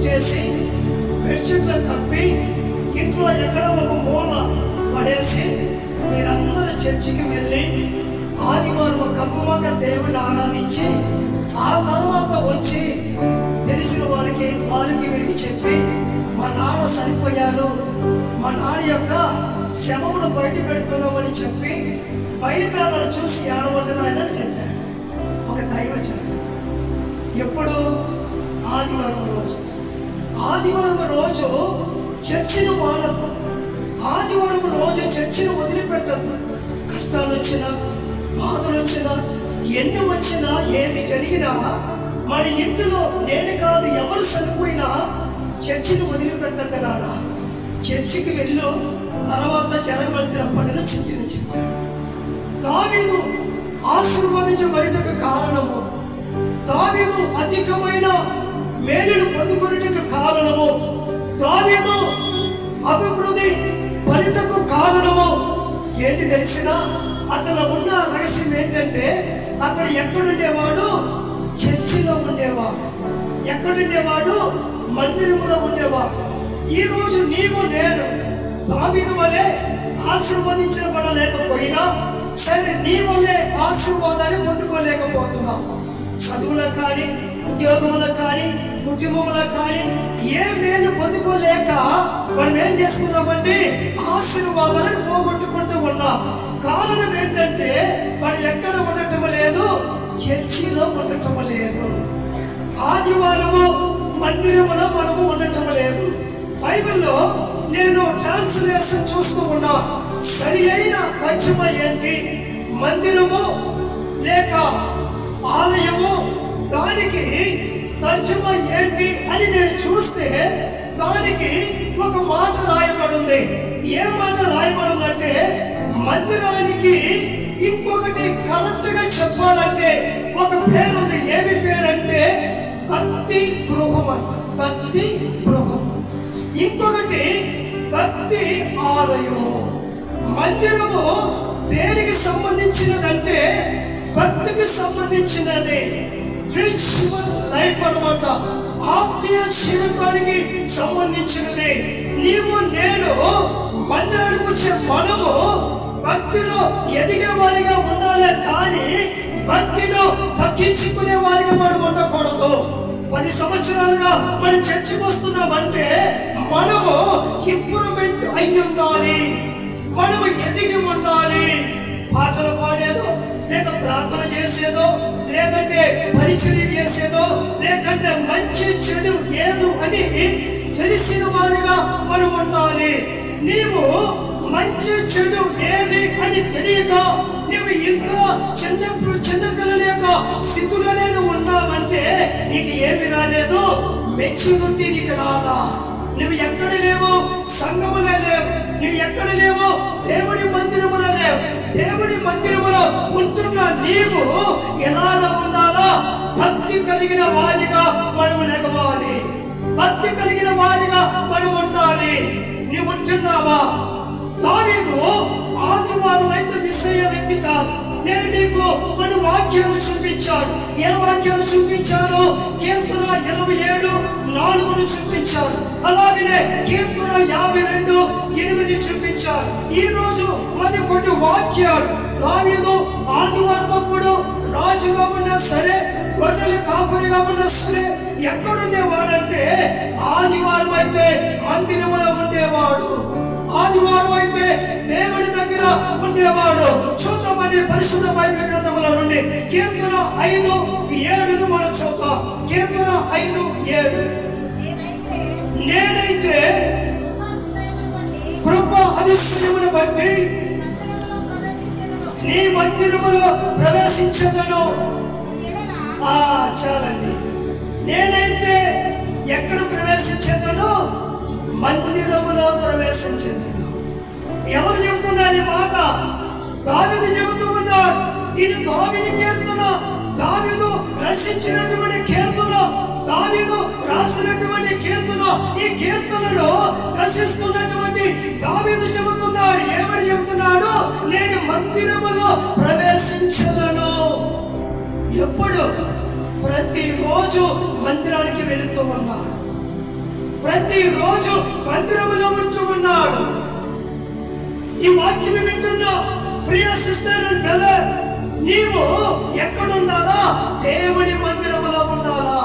చేసి సుట్టేసి బెడ్షీట్లో కప్పి ఇంట్లో ఎక్కడ ఒక మూల పడేసి మీరందరూ చర్చికి వెళ్ళి ఆదివారం కమ్మగా దేవుని ఆరాధించి ఆ తర్వాత వచ్చి తెలిసిన వారికి వారికి వీరికి చెప్పి మా నాన్న చనిపోయారు మా నాన్న యొక్క శవమును బయట పెడుతున్నామని చెప్పి బయట చూసి ఏడవద్దు నాయన చెప్పాడు. ఒక దైవజనుడు ఎప్పుడు ఆదివారం రోజు. ఆదివారం రోజు చర్చిని వాడద్దు ఆదివారం రోజు చర్చిని వదిలిపెట్టద్దు కష్టాలు వచ్చినా బాధలు వచ్చినా ఎన్ని వచ్చినా ఏది జరిగినా మన ఇంటిలో నేను కాదు ఎవరు చనిపోయినా చర్చిని వదిలిపెట్టద్దు నాన్న. చర్చికి వెళ్ళు. తర్వాత జరగవలసిన పనులు చింతించాడు దావీదు ఆశీర్వదించబడిటకు కారణము. దావీదు అధికమైన మేలును పొందుకున్నట్టుకు కారణము. దావీదు అభివృద్ధి పలుటకు కారణము. ఏంటి తెలిసిన? అతను ఉన్న రహస్యం ఏంటంటే అక్కడ ఎక్కడుండేవాడు? చర్చిలో ఉండేవాడు. ఎక్కడుండేవాడు? మందిరంలో ఉండేవాడు. ఈ రోజు నీవు నేను దావీదు వలె ఆశీర్వదించబడలేకపోయినా సరే నీ వల్లే ఆశీర్వాదాన్ని పొందుకోలేకపోతున్నా చదువులకు కానీ ఉద్యోగంలో కానీ కుటుంబంలో కానీ ఏ మేలు పొందుకోలేక మనం ఏం చేస్తున్నామండి ఆశీర్వాదాలను పోగొట్టుకుంటూ ఉన్నాం. కారణం ఏంటంటే మనం ఎక్కడ ఉండటం లేదు చర్చిలో ఉండటం లేదు. ఆదివారము మందిరములో మనము ఉండటం లేదు. బైబిల్లో నేను ట్రాన్స్లేషన్ చూస్తూ ఉన్నా సరి అయిన తర్జుమ ఏంటి? మందిరము లేక ఆలయము దానికి తర్జుమా ఏంటి అని నేను చూస్తే దానికి ఒక మాట రాయబడింది. ఏ మాట రాయబడిందంటే మందిరానికి ఇంకొకటి కరెక్ట్గా చెప్పాలంటే ఒక పేరు ఉంది ఏమి పేరంటే భక్తి గృహం అంట భక్తి గృహం ఇంకొకటి భక్తి ఆలయము. మందిరము దేనికి సంబంధించినదంటే భక్తికి సంబంధించినది. స్పిరిచువల్ లైఫ్ అన్నమాట ఆత్మీయ జీవితానికి సంబంధించినది నీవు నేను మందిరానికి వచ్చే మనము భక్తిలో ఎదిగే వారిగా ఉండాలి కానీ భక్తిలో తగ్గించుకునే వారిగా మనం ఉండకూడదు. పది సంవత్సరాలుగా మనం చర్చకు వస్తున్నామంటే మనము ఇంప్రూవ్మెంట్ అయి ఉండాలి. మనము ఎదిగి ఉండాలి. పాటలు పాడేదో లేక ప్రార్థన చేసేదో లేదంటే పరిచర్య చేసేదో లేకంటే మంచి చెడు ఏదు అని తెలిసిన వారిగా మనం ఉండాలి. నీవు మంచి చెడు ఏది అని తెలియక నువ్వు ఇంకా చిన్న చిన్నపిల్లల యొక్క స్థితిలోనే నువ్వు ఉన్నావంటే నీకు ఏమి రాలేదు. మెచ్యూరిటీ నీకు రాదా నువ్వు ఎక్కడ లేవు సంఘములో లేవు. నీ ఎక్కడ లేవు దేవుడి మందిరమున లేవు. దేవుడి మందిరములో ఉంటున్న నీవు ఎలాగ ఉండాలో భక్తి కలిగిన వారిగా మనము నెగవాలి భక్తి కలిగిన వారిగా మనం ఉండాలి. నువ్వు ఉంటున్నావా? దావీదు ఆదివారం అయితే మిస్ అయ్యే వ్యక్తి కాదు. నేను నీకు కొన్ని వాక్యాలు చూపించాను. ఏ వాక్యాలు చూపించాను కీర్తన ఇరవై ఏడు నాలుగును చూపించాను. అలాగనే కీర్తన యాభై రెండు ఎనిమిది చూపించారు. ఈ రోజు మరి కొన్ని వాక్యాలు. దావీదు ఆదివారమప్పుడు రాజుగా ఉన్నా సరే గొర్రెలు కాపరిగా ఉన్నా సరే ఎక్కడుండేవాడంటే ఆదివారం అయితే మందిరములో ఉండేవాడు. ఆదివారం అయితే దేవుడి దగ్గర ఉండేవాడు. చూద్దామని పరిశుద్ధ బైబిల్ గ్రంథముల నుండి. కీర్తన ఐదు ఏడును మనం చూద్దాం. కీర్తన ఐదు ఏడు. నేనైతే కృప అధిశ్రయమును బట్టి నీ మందిరములో ప్రవేశించదను. ఆ చాలండి నేనైతే ఎక్కడ ప్రవేశించదను? మందిరములో ప్రవేశించదను. ఎవరు చెబుతున్నారు ఈ మాట? దావిది చెబుతూ ఉన్నాడు ఇది దావీదు కీర్తన దావీదు రచించినటువంటి కీర్తన దావీదు రాసినటువంటి కీర్తన. ఈ కీర్తనలో రసిస్తున్నటువంటి దావీదు చెబుతున్నాడు. ఏమని చెబుతున్నాడు? నేను మందిరములో ప్రవేశించదను. ఎప్పుడు? ప్రతిరోజు మందిరానికి వెళుతూ ఉన్నాడు. ప్రతిరోజు మందిరములో ఉంటూ ఉన్నాడు. ఈ వాక్యం వింటున్న ప్రియ సిస్టర్ అండ్ బ్రదర్ నీవు ఎక్కడుండాలా దేవుని మందిరములో ఉండాలా?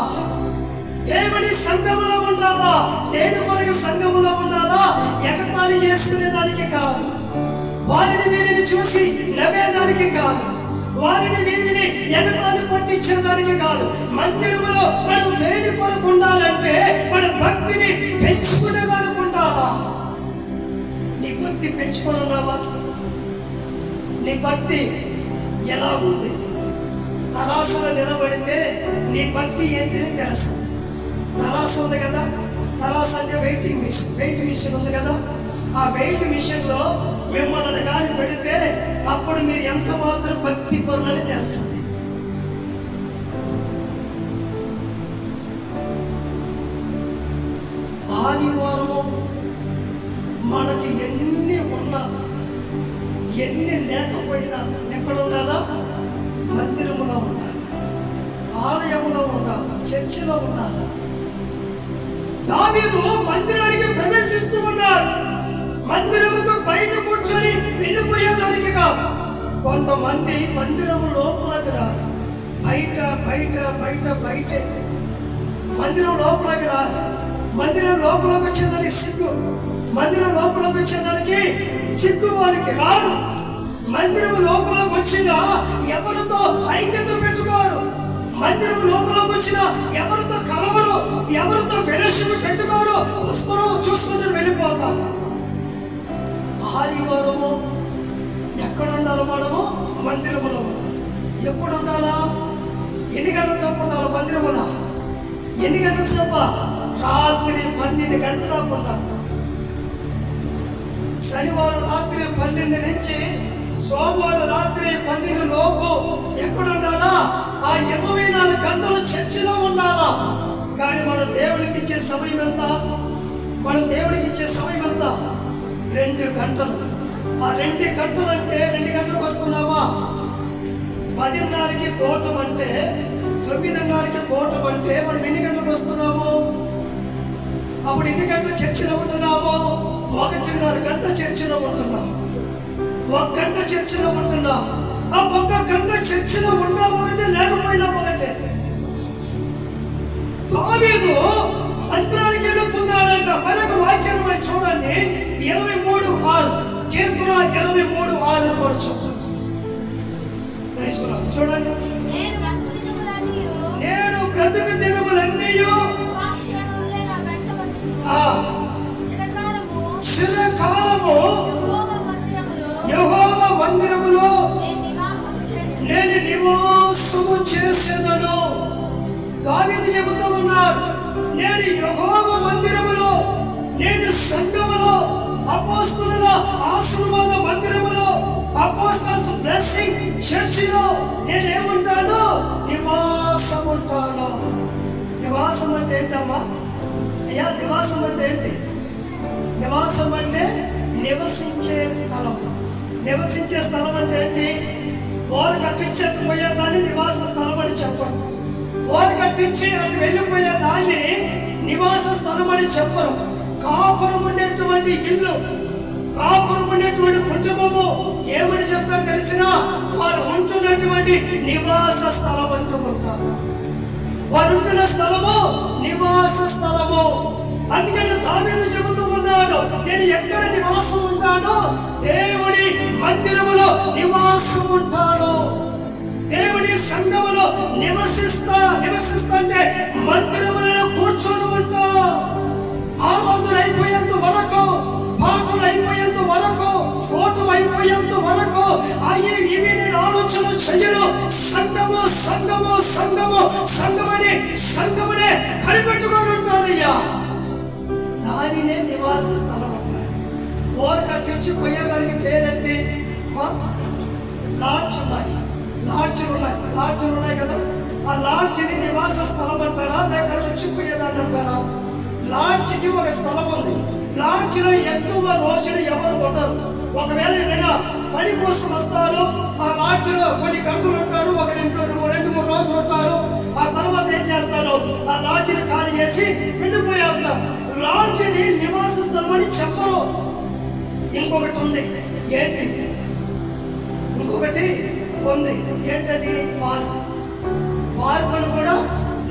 దేవుని సంఘములో ఉండాలా? దేని కొరకు సంఘములో ఉండాలా? ఎగతాళి చేసుకునే దానికి కాదు. వారిని వీరిని చూసి నవ్వేదానికి కాదు. వారిని వీరిని ఎగతాళి పట్టించేదానికి కాదు. మందిరములో మనం దేని కొరకు ఉండాలంటే మన భక్తిని పెంచుకునేదానికి ఉండాలా? నీ భక్తి పెంచుకోనున్నావా నీ భక్తి ఎలా ఉంది? తరాసులో నిలబడితే నీ భక్తి ఏంటిని తెలుసు. తరాసు ఉంది కదా? తరాసు అంటే వెయిటింగ్ మిషన్ వెయిట్ మిషన్ ఉంది కదా? ఆ వెయిట్ మిషన్లో మిమ్మల్ని కానీ పెడితే అప్పుడు మీరు ఎంత మాత్రం భక్తి పనులని తెలుస్తుంది ఆదివారం మనకి ఎన్ని ఉన్నా ఎన్ని లేకపోయినా ఎక్కడ ఉండాలా మందిరములో ఉండాలి. ఆలయములో ఉండాలి. చర్చిలో ఉండాలి. దావీదు మందిరానికి ప్రవేశిస్తూ ఉన్నారు మందిరముకు బయట కూర్చొని వెళ్ళిపోయేదానికి కాదు. కొంతమంది మందిరము లోపలికి రాదు బయట బయట బయట బయట. మందిరం లోపలికి రాదు మందిరం లోపలికి వచ్చేదానికి సిగ్గు. మందిరం లోపలికి వచ్చేదానికి సిగ్గు వారికి రాదు. మందిరం లోపలకు వచ్చినా ఎవరితో ఐక్యత పెట్టుకోరు. మందిరం లోపలకు వచ్చిన ఎవరితో కలవరు ఎవరితో ఫెలోషిప్ పెట్టుకోరు వస్తారు చూసుకుని వెళ్ళిపోతారు. ఆదివారము ఎక్కడ ఉండాలి మనము? మందిరములో ఎప్పుడు ఉండాలా ఎన్ని గంటలు చెప్పు ఉండాలి ఎన్ని గంటలు సేప? రాత్రి పన్నెండు గంటలకు ఉండాలి. శనివారం రాత్రి పన్నెండు నుంచి సోమవారం రాత్రి పన్నెండు లోపు ఎక్కడ ఉండాలా? ఆ ఇరవై నాలుగు గంటలు చర్చిలో ఉండాలా? కానీ మనం దేవునికి ఇచ్చే సమయం ఎంత? మనం దేవునికి ఇచ్చే సమయం ఎంత? రెండు గంటలు. ఆ రెండు గంటలు అంటే రెండు గంటలకు వస్తుందామా పదిన్నరకి కోటం అంటే తొమ్మిదిన్నరకి కోటం అంటే మనం ఎన్ని గంటలకు వస్తున్నాము? అప్పుడు ఎన్ని గంటలు చర్చిలో ఉంటున్నాము? ఒకటిన్నర గంట చర్చిలో ఉంటున్నాం. ఒక గంట చర్చిలో ఉంటున్నాం. ఆ ఒక్క గంట చర్చిలో ఉన్నా ఒకటే లేకపోయినా ఒకటే. దావీదు మంత్రానికి వెళుతున్నాడంట మరొక వాక్యాన్ని మనం చూడండి. ఇరవై మూడు ఆరు. కీర్తన ఇరవై మూడు ఆరు కూడా one. చూడండి. నేను బ్రతుకు నివాసము నేను చెబుతూ ఉన్నాడు నేను యహోవ మందిరములో నేను సంఘములో అపోస్తుల ఆశీర్వాద మందిరములో అపోస్తల్స్ బ్లెస్సింగ్ చర్చిలో నేను ఏముంటాను నివాసం ఉంటాను నివాసం అంటే ఏంటమ్మా? అయ్యా నివాసం అంటే ఏంటి? నివాసం అంటే నివసించే స్థలం. నివసించే స్థలం అంటే ఏంటి? వారు కట్టించే పోయేదాన్ని నివాస స్థలం వారు అది వెళ్ళిపోయే దాన్ని నివాస స్థలం అని చెప్పరు. కాపురం ఉండేటువంటి ఇల్లు కాపురం ఉండేటువంటి కుటుంబము ఏమని చెప్తారు తెలిసినా వారు ఉంటున్నటువంటి నివాస స్థలం అంటూ ఉంటారు. వారు ఉంటున్న స్థలము నివాస స్థలము. అందుకని దావీదు చెబుతూ ఉన్నాడు నేను ఎక్కడ నివాసం ఉంటానో దేవుడి మందిరములో నివాసం ఉంటాను. దేవుని సంఘములో నివసిస్తా నివసిస్తా అంటే మందిరములలో కూర్చొని ఉంటా. ఆమోదులు అయిపోయేంత వరకు పాటలు అయిపోయేంత వరకు కోటం అయిపోయేంత వరకు అయ్యి ఇవి నేను ఆలోచన చెయ్యను. సంఘము సంఘము సంఘము సంఘమని సంఘమునే కనిపెట్టుకొని ఉంటానయ్యా. దానినే నివాస స్థలం అన్నారు ఓరు కట్టించి పోయేదానికి పేరేంటి? లాడ్చున్నాయి లాడ్జీలు ఉన్నాయి. లాడ్జీలు ఉన్నాయి కదా? ఆ లాడ్జిని నివాస స్థలం అంటారా? లేక చుక్కుయేదాన్ని అంటారా? లాడ్జికి ఒక స్థలం ఉంది. లాడ్జిలో ఎక్కువ రోజులు ఎవరు ఉండరు. ఒకవేళ ఏదైనా పని కోసం వస్తారు ఆ లాడ్జిలో కొన్ని గంటలు ఉంటారు ఒక రెండు రెండు రెండు మూడు రోజులు ఉంటారు. ఆ తర్వాత ఏం చేస్తారు? ఆ లాడ్జిని ఖాళీ చేసి వెళ్ళిపోయేస్తారు. లాడ్జిని నివాస స్థలం అని చెప్పరు. ఇంకొకటి ఉంది. ఏంటి? ఉంది ఏంటది? పార్క్. పార్కును కూడా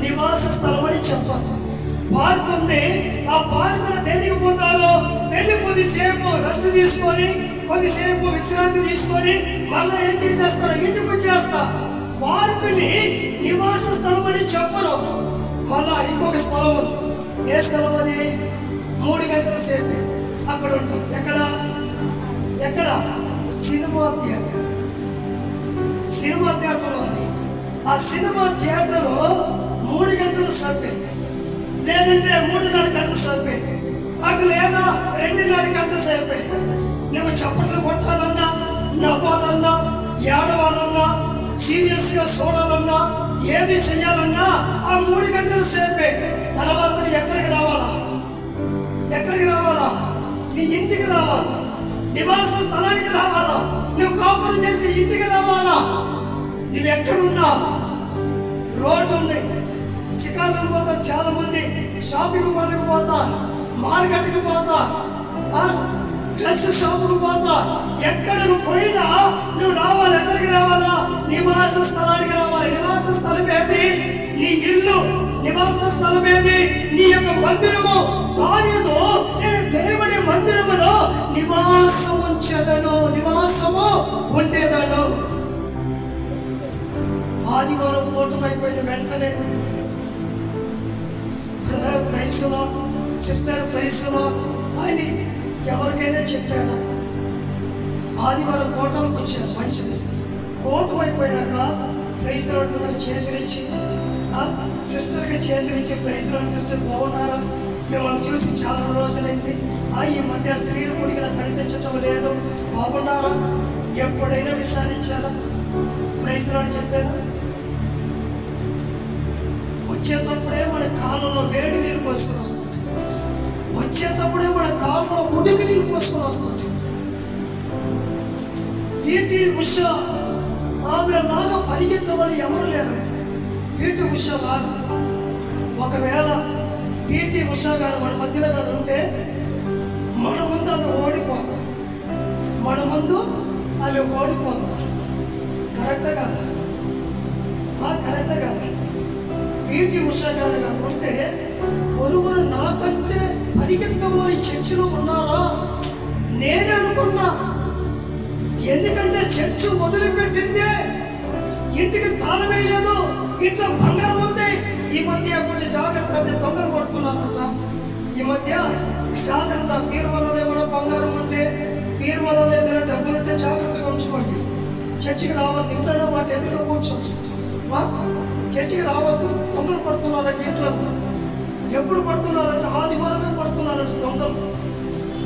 నివాస స్థలం అని చెప్పాలి పార్క్ ఉంది. ఆ పార్కులో దేనికి పోతారో వెళ్ళి కొద్దిసేపు రెస్ట్ తీసుకొని కొద్దిసేపు విశ్రాంతి తీసుకొని మళ్ళీ ఏం చేసేస్తారు ఇంటికి వచ్చేస్తా. పార్కుని నివాస స్థలం అని చెప్పరు. మళ్ళా ఇంకొక స్థలం ఉంది. ఏ స్థలం అది? మూడు గంటల సేపు. అక్కడ ఉంటాం ఎక్కడ? ఎక్కడ? Cinema theatre. సినిమా థియేటర్ ఉంది. ఆ సినిమా థియేటర్ మూడు గంటలు సరిపోయింది లేదంటే మూడున్నర గంటలు సరిపోయింది అటు లేదా రెండున్నర గంటలు సరిపోయింది నువ్వు చప్పట్లు కొట్టాలన్నా నవ్వాలన్నా ఏడవాలన్నా సీరియస్గా చూడాలన్నా ఏది చెయ్యాలన్నా ఆ మూడు గంటలు సేపే తర్వాత ఎక్కడికి రావాలా? ఎక్కడికి రావాలా? నీ ఇంటికి రావాలా? నివాస స్థలానికి రావాలా? నువ్వు కాపురం చేసి ఇంటికి రావాలా? నువ్వు ఎక్కడున్నా? రోడ్డు ఉంది. శిఖాలకు పోతా చాలా మంది షాపింగ్ మాల్కి పోతా మార్కెట్కి పోతా డ్రెస్ షాపుకు పోతా. ఎక్కడ నువ్వు పోయినా నువ్వు రావాలి. ఎక్కడికి రావాలా? నివాస స్థలానికి రావాలి. నివాస స్థలం ఏది? నీ ఇల్లు. నివాస స్థలం ఏది? నీ యొక్క మందిరము. దానిలో నేను అయిపోయిన వెంటనే. బ్రదర్ ప్రైస్లో సిస్టర్ ప్రైస్లో అని ఎవరికైనా చెప్పాను ఆదివారం కోటలకు వచ్చాను మంచిది. కోటం అయిపోయాక ప్రైస్లో బ్రదర్ చేతులిచ్చి సిస్టర్కి చేతులిచ్చి ప్రైస్లో సిస్టర్ బాగున్నారా? మిమ్మల్ని చూసి చాలా రోజులైంది. ఆ ఈ మధ్య స్త్రీలు కొడిగిన కనిపించటం లేదు. బాగున్నారా? ఎప్పుడైనా విచారించారా ప్రైస్లో చెప్పారా వచ్చేటప్పుడే మన కాలంలో వేడి నీరు పోసుకొని వస్తుంది. వచ్చేటప్పుడే మన కాలంలో ఉడికి నీరు పోసుకొని వస్తుంది. పీటీ ఉష ఆమె లాగా పరిగెత్తమని ఎవరు లేరు. పీటీ ఉష లాగా. ఒకవేళ పీటీ ఉష గారు మన మధ్యలో గారు ఉంటే మన ముందు ఆమె ఓడిపోతారు. మన ముందు ఆమె ఓడిపోతారు. కరెక్టే కదా? ఆ, కరెక్టే కదా? ఏంటి ఉషా గారు అంటే ఉంటే ఒరువురు నాకంటే ఈ చర్చిలో ఉన్నారా నేను అనుకున్నా. ఎందుకంటే చర్చ్ మొదలుపెట్టిందే ఇంటికి తాళమే లేదు. ఇంట్లో బంగారం ఉంది. ఈ మధ్య కొంచెం జాగ్రత్త అంటే తొందర పడుతున్నారంట ఈ మధ్య జాగ్రత్త బీరువాలలో ఏమైనా బంగారం ఉంటే బీరువాలలో ఏదైనా డబ్బులు ఉంటే జాగ్రత్తగా ఉంచుకోండి. చర్చికి రావాలి. ఇంట్లో వాటి ఎదురుగా కూర్చోవచ్చు వా? చర్చికి రావద్దు దొంగలు పడుతున్నారంటే ఇంట్లో ఎప్పుడు పడుతున్నారంటే ఆదివారమే పడుతున్నారంటే దొంగలు.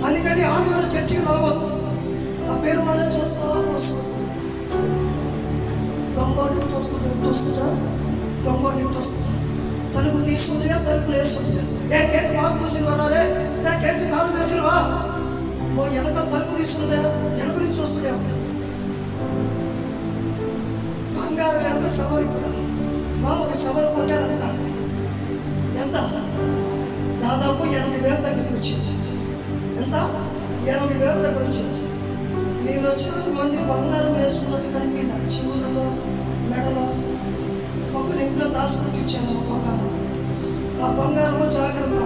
అందుకని ఆదివారం చర్చికి రావద్దు. ఆ పేరు వాళ్ళే చూస్తా వస్తుంది దొంగోడు ఇంటి వస్తుంది ఇంటి వస్తుందా దొంగోడు ఇంటి వస్తుందా తలుపు తీసుకుందిగా తలుపు లేస్తుంది ఏ కేంటి మాకు మూసి వరాలే ఏ కేంటి తాను వేసినవా? ఓ వెనక తలుపు తీసుకుందా వెనక నుంచి వస్తుందా బంగారం ఎంత సవరు కూడా ఒక సవరు బంగారం ఎంత ఎంత? దాదాపు ఎనభై వేల దగ్గరికి వచ్చింది ఎంత? ఎనభై వేల దగ్గర వచ్చింది నేను వచ్చిన మంది బంగారం వేసుకున్నారు కానీ మీద చెవులలో మెడలో ఒకరి ఇంట్లో దాచుకుని ఇచ్చాను ఆ బంగారం. ఆ బంగారము జాగ్రత్త.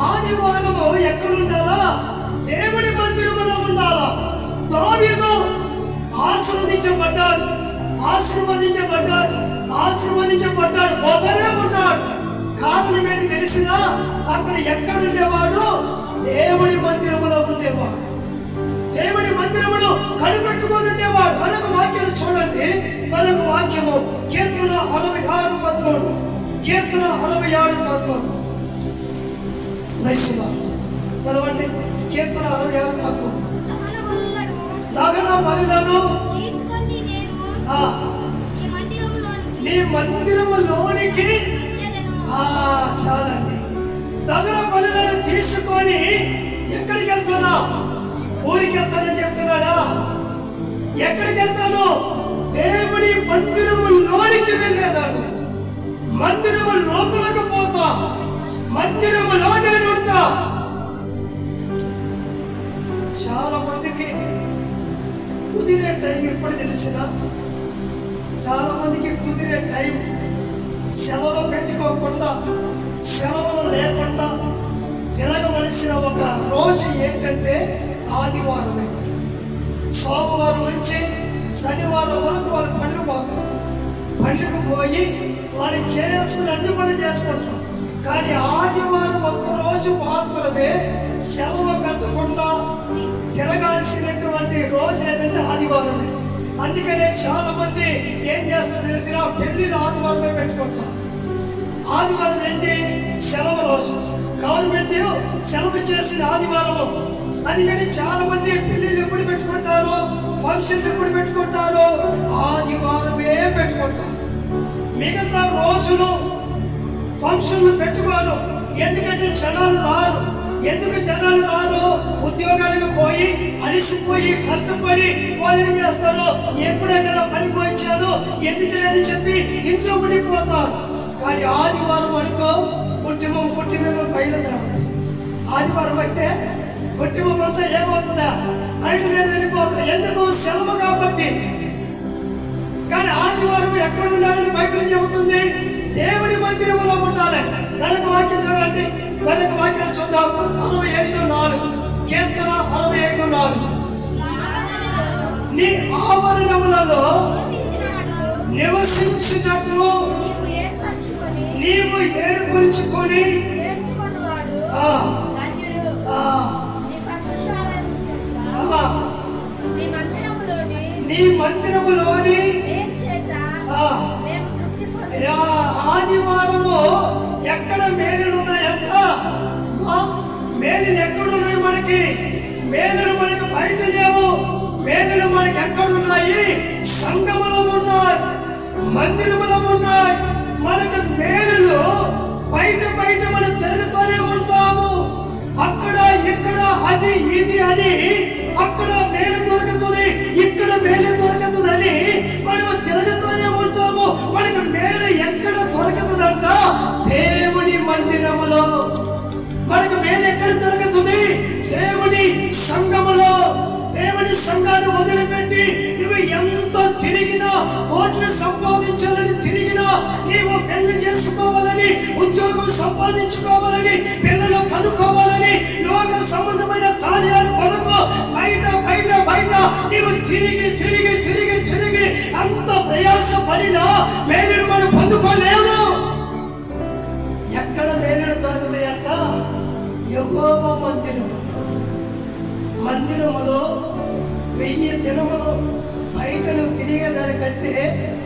ఆదివారము ఎక్కడుండాలా దేవుడి మందిరములో ఉండాలా? దావీదు ఆశీర్వదించబడ్డాడు. ఆశీర్వదించబడ్డాడు. ఆశీర్వదించబడ్డాడు. పోతనే ఉన్నాడు. కారణం ఏంటి తెలిసినా అక్కడ ఎక్కడుండేవాడు? దేవుడి మందిరములో ఉండేవాడు. దేవుడి మందిరములో కనిపెట్టుకొని ఉండేవాడు. మరొక వాక్యాలు చూడండి. మరొక వాక్యము. కీర్తన అరవై ఆరు పదమూడు. కీర్తన అరవై ఆరు పదమూడు. చదవండి. కీర్తన అరవై ఆరు పదమూడు. దహన బలులను నీ మందిరములోనికి చాలండి. దగన బలులను తీసుకొని ఎక్కడికి వెళ్తానా ఊరికి వెళ్తానని చెప్తున్నాడా? ఎక్కడికి వెళ్తాను దేవుని మందిరములోనికి వెళ్ళేదాన్ని. మందిరము లోపలకు పోతా. మందిరములో నేను ఉంటా. చాలా మందికి కుదిరే టైం ఎప్పుడు తెలిసిన చాలా మందికి కుదిరే టైం సెలవు పెట్టుకోకుండా సెలవు లేకుండా తిరగవలసిన ఒక రోజు ఏంటంటే ఆదివారమే సోమవారం నుంచి శనివారం వరకు వాళ్ళు పళ్ళు పోతారు పళ్ళుకు పోయి వారికి చేయాల్సిన అన్ని పనులు చేసుకుంటారు కానీ ఆదివారం ఒక్కరోజు మాత్రమే సెలవు పెట్టకుండా జరగాల్సినటువంటి రోజు ఏదంటే ఆదివారమే అందుకనే చాలా మంది ఏం చేస్తారో తెలిసిన పెళ్ళిళ్ళు ఆదివారమే పెట్టుకుంటారు. ఆదివారం ఏంటి సెలవు రోజు. గవర్నమెంట్ సెలవు చేసిన ఆదివారం అందుకని చాలా మంది పెళ్ళిళ్ళు ఎప్పుడు పెట్టుకుంటారు ఫంక్షన్ ఎప్పుడు పెట్టుకుంటారు ఆదివారమే పెట్టుకుంటారు. మిగతా రోజులు ఫంక్షన్లు పెట్టుకోరు. ఎందుకంటే జనాలు రారు. ఎందుకు జనాలు రాదు? ఉద్యోగాలకు పోయి అలిసిపోయి కష్టపడి వాళ్ళు ఏం చేస్తారు? ఎప్పుడే కదా పని పోయించారు ఎందుకని చెప్పి ఇంట్లో పడిపోతారు కానీ ఆదివారం అనుకో కుటుంబం కుటుంబం బయలుదేరుతుంది ఆదివారం అయితే కుటుంబం అంతా ఏమవుతుందా? బయలుదేరి వెళ్ళిపోతుంది. ఎందుకు? సెలవు కాబట్టి. కానీ ఆదివారం ఎక్కడ ఉండాలని బైబిల్ చెబుతుంది. దేవుడి మందిరంలో ఉండాలని. నడక వాక్యం చూడండి. కాదు. నీ ఆవరణములలో నివసించినట్లు నీవు ఏర్పరచుకొని ఏర్పరుచుకొని నీ మందిరములోని ఆదివారము ఎక్కడ మేలులు ఉన్నాయంత ఆ, ఎక్కడున్నాయి మనకి? మేలులు మనకి బయట లేవు. మేలులు మనకి ఎక్కడున్నాయి? సంగములో ఉన్నాయి. మందిరములం ఉన్నాయి. మనకి మేలులు ఉద్యోగం సంపాదించుకోవాలని పిల్లలు కనుక్కోవాలని లోక సంబంధమైన కార్యాలు కొరకు బయట బయట బయట నీవు తిరిగి తిరిగి తిరిగి తిరిగి అంత ప్రయాస పడినా మేలును మనం పొందుకోలేము. ఎక్కడ మేలుడు దొరుకుతాయంట? యహోవ మందిరము. మందిరములో వెయ్యి దినములు బయట నువ్వు తిరిగేదానికంటే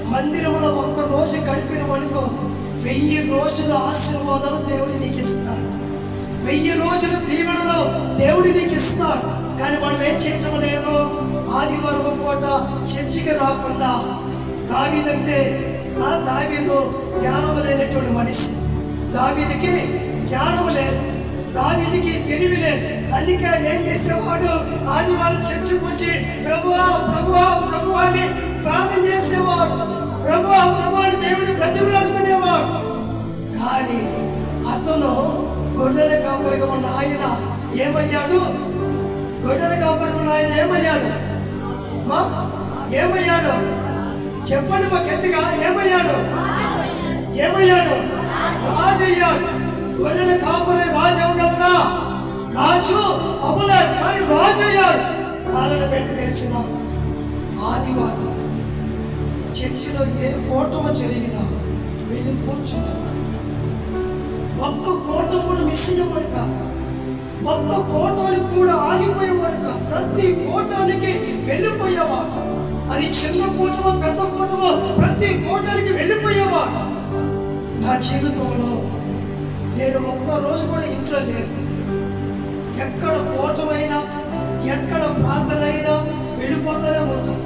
మందిరములో ఒక్క రోజు గడిపిన వనుకో వెయ్యి రోజుల ఆశీర్వాదాలు దేవుడు నీకు ఇస్తాడు వెయ్యి రోజుల దీవెనలో దేవుడు నీకు ఇస్తాడు కానీ మనం ఏం చేయటం లేదు ఆదివారం పూట చర్చికి రాకుండా దావీదంటే ఆ దావీదు జ్ఞానం లేనటువంటి మనిషి. దావీదికి జ్ఞానం లేదు. దావీదికి తెలివి లేదు. అందుకే ఆయన ఏం చేసేవాడు? ఆదివారం చర్చకు వచ్చి ప్రభువా ప్రభువా ప్రభు అని ప్రార్థన చేసేవాడు. ప్రభువా ప్రభు అని దేవుడు ప్రతిభ కానీ అతను గొర్రెల కాపరిగా ఉన్న ఆయన ఏమయ్యాడు? గొర్రెల కాపరిగా ఉన్న ఆయన ఏమయ్యాడు? మా ఏమయ్యాడు? చెప్పండి మా గట్టిగా ఏమయ్యాడు? ఏమయ్యాడు? రాజు అయ్యాడు గొర్రెల కాపరి రాజు అవ్వగలరా రాజు అవ్వలేడు కానీ రాజు అయ్యాడు పాలన పెట్టి తెలిసిన ఆదివారం చర్చిలో ఏ కూటమి జరిగినా వెళ్ళి కూర్చున్నాడు ఒక్క కోటం కూడా మిస్ అయ్యేవాడు కాదు. ఒక్క కోటానికి కూడా ఆగిపోయేవాడు కాదు. ప్రతి కోటానికి వెళ్ళిపోయేవాడు. అది చిన్న కోటమో పెద్ద కోటమో ప్రతి కోటానికి వెళ్ళిపోయేవాడు. నా జీవితంలో నేను ఒక్క రోజు కూడా ఇంట్లో లేదు ఎక్కడ కోటమైనా ఎక్కడ ప్రార్థనైనా వెళ్ళిపోతానే పోతాం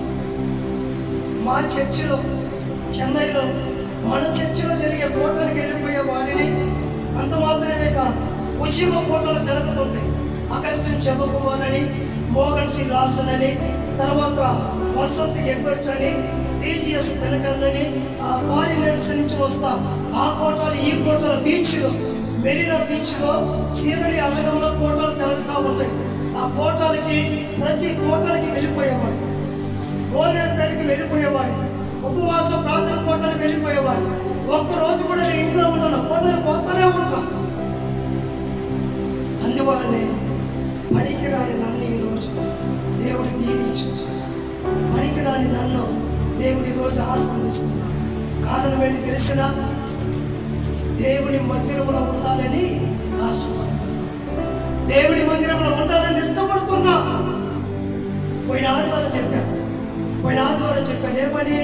మా చర్చిలో చెన్నైలో మన చర్చిలో జరిగే కోటలకు వెళ్ళిపోయే వాడిని అంత మాత్రమే కాదు ఉద్యమ కోటలు జరుగుతుంది అగస్టిన్ చెబకుమార్ అని మోగన్ సింగ్ లాసన్ అని తర్వాత వసంత్ ఎడ్వర్ట్ అని టీజీఎస్ దినకర్ అని ఆ ఫారినర్స్ నుంచి వస్తా ఆ కోటలు ఈ కోటలు బీచ్లో మెరీనా బీచ్లో సీరడి అడగంలో కోటలు జరుగుతూ ఉంటాయి. ఆ కోటలకి ప్రతి కోటలకి వెళ్ళిపోయేవాడు. గోల్డెన్ పేరుకి వెళ్ళిపోయేవాడు. ఉపవాస ప్రార్థన కోటలు వెళ్ళిపోయేవారు. ఒక్క రోజు కూడా నేను ఇంట్లో ఉండను. కోటలు పోతానే ఉంటా. అందువలనే పనికిరాని నన్ను ఈరోజు దేవుడు దీవించు పనికిరాని నన్ను దేవుడి రోజు ఆస్వాదిస్తున్నాడు కారణం ఏంటి తెలిసిన దేవుని మందిరంలో ఉండాలని ఆశపడుతున్నా దేవుని మందిరంలో ఉండాలని ఇష్టపడుతున్నా పోయిన ఆదివారం చెప్పాను. పోయిన ఆదివారం చెప్పాను ఏమని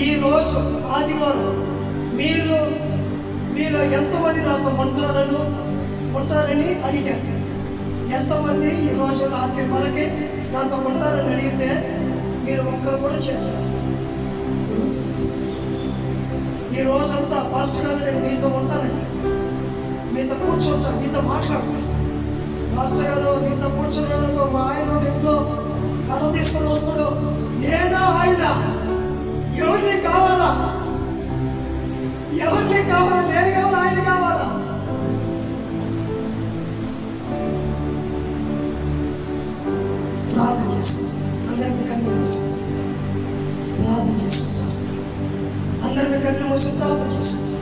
ఈ రోజు ఆదివారం మీరు మీలో ఎంతమంది నాతో ఉంటారను ఉంటారని అడిగాను ఎంతమంది ఈ రోజు రాత్రి మనకి నాతో ఉంటారని అడిగితే మీరు ఒక్కరు కూడా చేర్చారు ఈ రోజంతా పాస్టర్ గారు నేను మీతో ఉంటానండి మీతో కూర్చుంటాను మీతో మాట్లాడతాను మాస్టర్ గారు మీతో కూర్చున్నందుకు మా ఆయన ఇంట్లో కథ తీసుకొని వస్తాడు నేనా ఆయన ఎవరిని కావాలా? ఎవరిని కావాలా? నేను కావాలా? ఆయన కావాలా? ప్రార్థన చేసుకుంటాం అందరికీ కన్ను మూసి ప్రార్థన చేసుకుంటాం అందరికీ కన్ను మూసి ప్రార్థన చేసుకుంటాం